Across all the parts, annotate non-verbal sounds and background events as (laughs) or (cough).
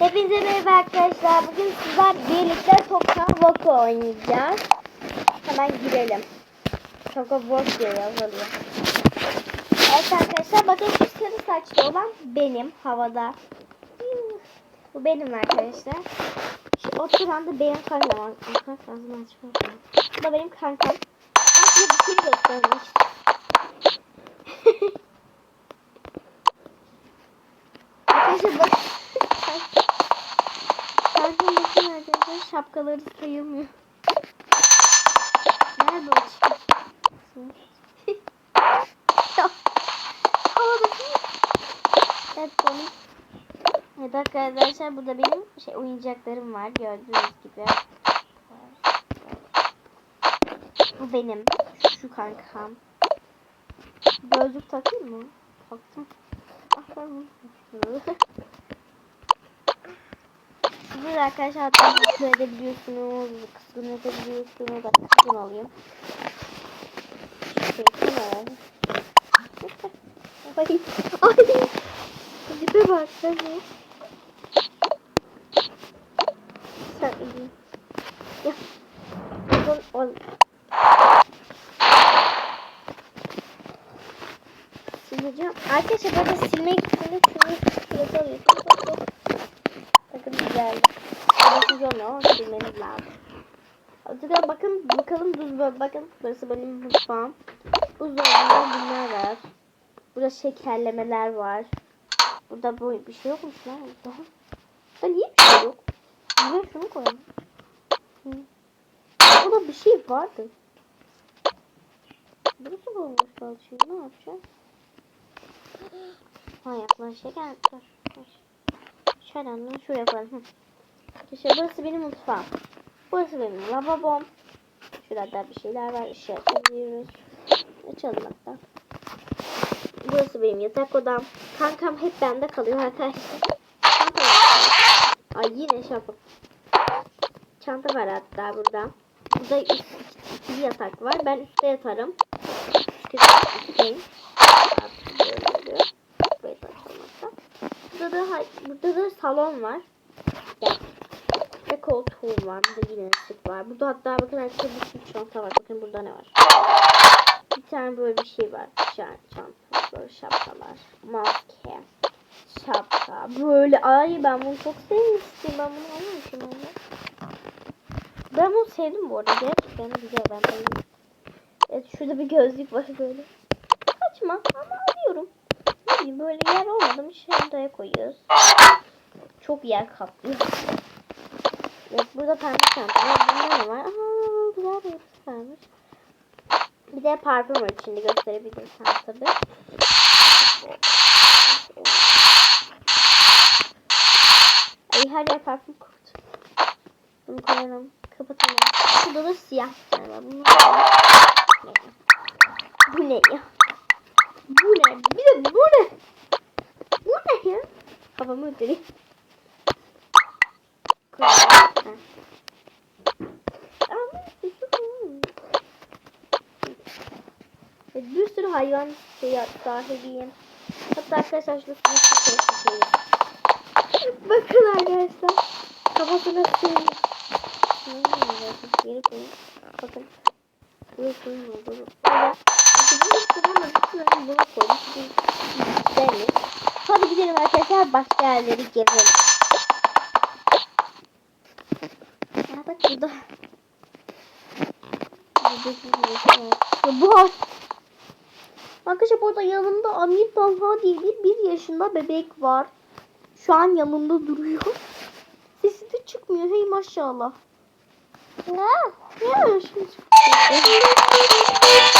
Hepinize merhaba arkadaşlar. Bugün sizler birlikte Toka Voku oynayacağız. Hemen girelim. Toka Voku diye yazılıyor. Evet arkadaşlar bakın şu sarı saçlı olan benim havada. Bu benim arkadaşlar. Şu oturan da benim kankam. Aha, ağzımı açmadım. Bu da benim kankam. Size bir şey göstermek (laughs) Arkadaşlar bak. Kankam bakın arkadaşlar şapkaları sayılmıyor. Nerede o Evet benim. Evet arkadaşlar burada benim şey oyuncaklarım var gördüğünüz gibi. Bu benim. Şu kankam. Gözlük takayım mı? Taktım. Ah ben bunu (laughs) arkadaşlar hatta mutlu edebiliyorsunuz, kızgın edebiliyorsunuz. Ben kızgın olayım. Şey, ne? Ay, ay. Tipe bak sen ne? Sen iyi. Ya. Bakın ol. Sileceğim. Arkadaşlar böyle silmek için şunu şurası alıyorsunuz. Bak, bak. Bakın güzeldi. Bakın yolu ama lazım. Artık bakın bakalım buzdolabı bakın burası benim mutfağım. Buzdolabında bunlar var. Burada şekerlemeler var. Burada bu bir şey yokmuş lan. Daha. Burada niye bir şey yok? Buraya şunu koyalım. Burada bir şey vardı. Burası bulmuş şey. Ne yapacağız? Ha yapılan geldi. Dur. da şuraya koyalım. İşte burası benim mutfağım. Burası benim lavabom. Şurada bir şeyler var. Işığı açabiliyoruz. Açalım hatta. Burası benim yatak odam. Kankam hep bende kalıyor arkadaşlar. Ay yine yapalım. Çanta var hatta burada. Burada üst, yatak var. Ben üstte yatarım. Burada da, burada da salon var. Gel. Ve koltuğum var. Burada yine ışık var. Burada hatta bakın arkadaşlar bir sürü çanta var. Bakın burada ne var. Bir tane böyle bir şey var. Çanta, böyle şapkalar. Maske. Şapka. Böyle. Ay ben bunu çok sevmiştim. Ben bunu almamışım onu. Ben bunu sevdim bu arada. Gerçekten güzel. Ben beğendim. Evet şurada bir gözlük var böyle. Saçma ama alıyorum. Böyle yer olmadı mı şuraya koyuyoruz. Çok yer kaplıyor. Evet burada pembe var. Bunda ne var? Aa güzel bir varmış. Bir de parfüm var içinde gösterebilirsem tabi. Ay her yer parfüm koktu. Bunu koyalım. Kapatalım. Burada da siyah var. Bunu Bu ne ya? Bu ne? Bir de bu ne? Bu ne ya? Kafamı ötüreyim. Koyalım. Ve bir sürü hayvan şey sahibiyim. Hatta arkadaşlar sürü şey Bakın arkadaşlar. Kafasına koyun. Bakın. Buraya koyun. Böyle. Bunu koydum. Şimdi Hadi gidelim arkadaşlar. Başka yerleri gezelim. Ya bak burada. Bu Arkadaşlar burada yanımda Amir Talha diye bir, bir yaşında bebek var. Şu an yanımda duruyor. (laughs) Sesi de çıkmıyor. Hey maşallah. Ne? Ya (laughs)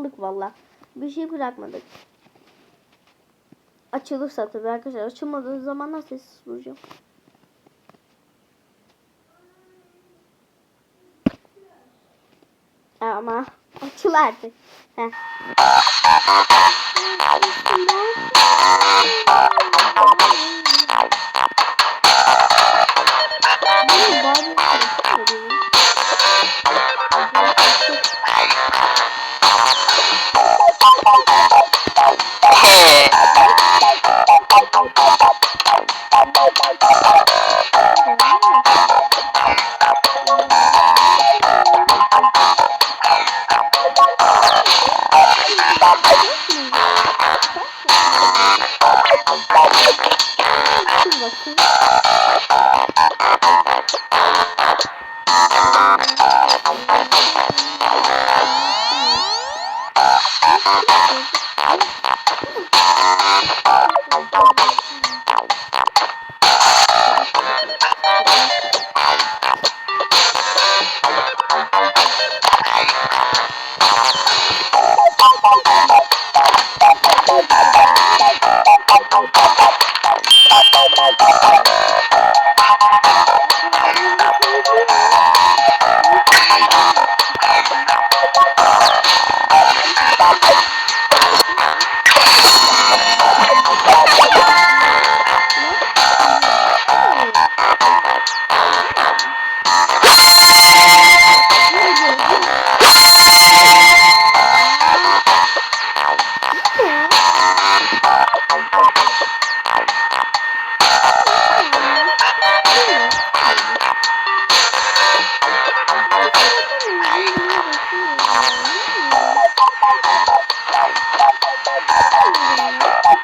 aldık valla. Bir şey bırakmadık. Açılırsa tabii arkadaşlar. Açılmadığı zaman nasıl sessiz duracağım? Ama açıl artık. Heh. Bye.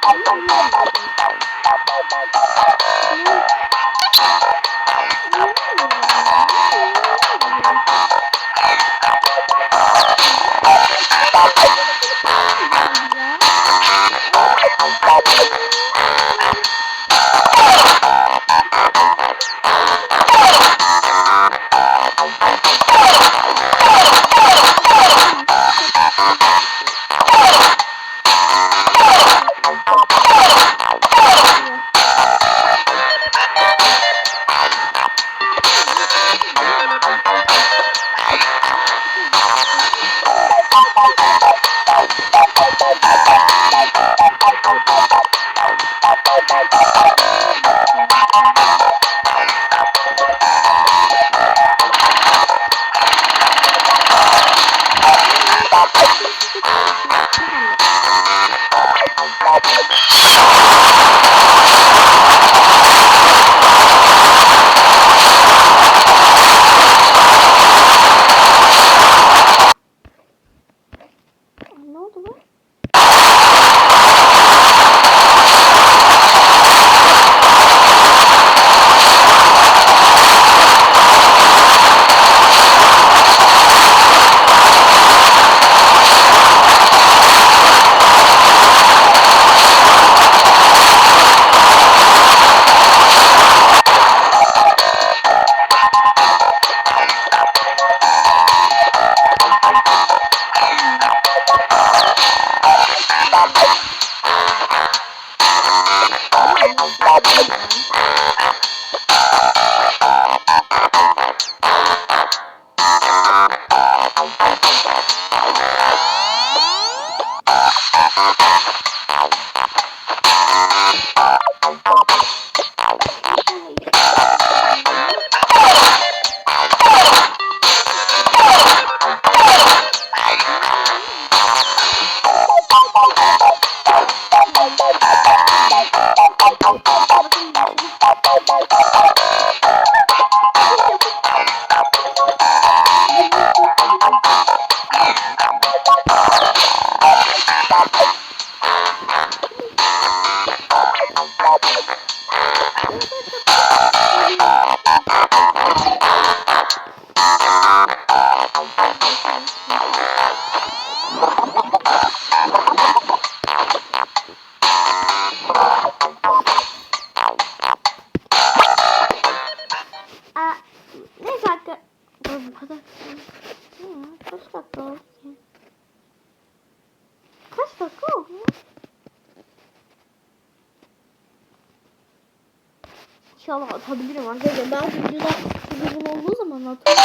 Ne oldu lan? Aa, neyse arkadaşlar. Bu kadar. Ne ya? Kaç dakika oldu ki? Kaç dakika oldu? İnşallah atabilirim arkadaşlar. Ben videoda uzun olduğu zaman atarım.